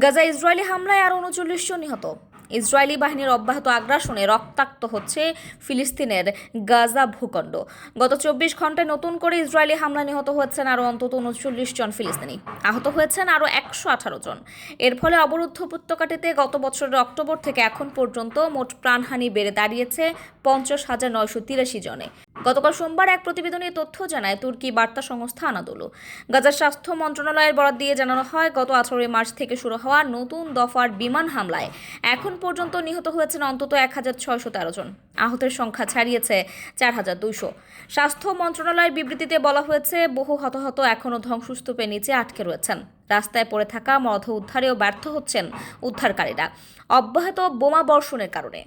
Gaza Israeli হামলায় আর উনচল্লিশ জন নিহত। ইসরায়েলি বাহিনীর অব্যাহত আগ্রাসনে রক্তাক্ত হচ্ছে ফিলিস্তিনের গাজা ভূখণ্ড। গত চব্বিশ ঘন্টায় নতুন করে ইসরায়েলি হামলা নিহত হয়েছেন আরও অন্তত উনচল্লিশ জন ফিলিস্তিনি। আহত হয়েছেন আরও একশো আঠারো জন। এর ফলে অবরুদ্ধ উপত্যকাটিতে গত বছরের অক্টোবর থেকে এখন পর্যন্ত মোট প্রাণহানি বেড়ে দাঁড়িয়েছে পঞ্চাশ হাজার নয়শো তিরাশি জনে। গতকাল সোমবার এক প্রতিবেদনে তথ্য জানায় তুর্কি বার্তা সংস্থা আনাদোলু। গাজার স্বাস্থ্য মন্ত্রণালয়ের বরাদ দিয়ে জানানো হয়, গত আঠারোই মার্চ থেকে শুরু হওয়া নতুন দফার বিমান হামলায় এখন পর্যন্ত নিহত হয়েছেন অন্তত এক হাজার ছয়শো তেরো জন। আহতের সংখ্যা ছাড়িয়েছে চার হাজার দুইশো। স্বাস্থ্য মন্ত্রণালয়ের বিবৃতিতে বলা হয়েছে, বহু হতাহত এখনও ধ্বংসস্তূপের নিচে আটকে রয়েছেন। রাস্তায় পড়ে থাকা মর্ধ উদ্ধারেও ব্যর্থ হচ্ছেন উদ্ধারকারীরা। অব্যাহত বোমা বর্ষণের কারণে।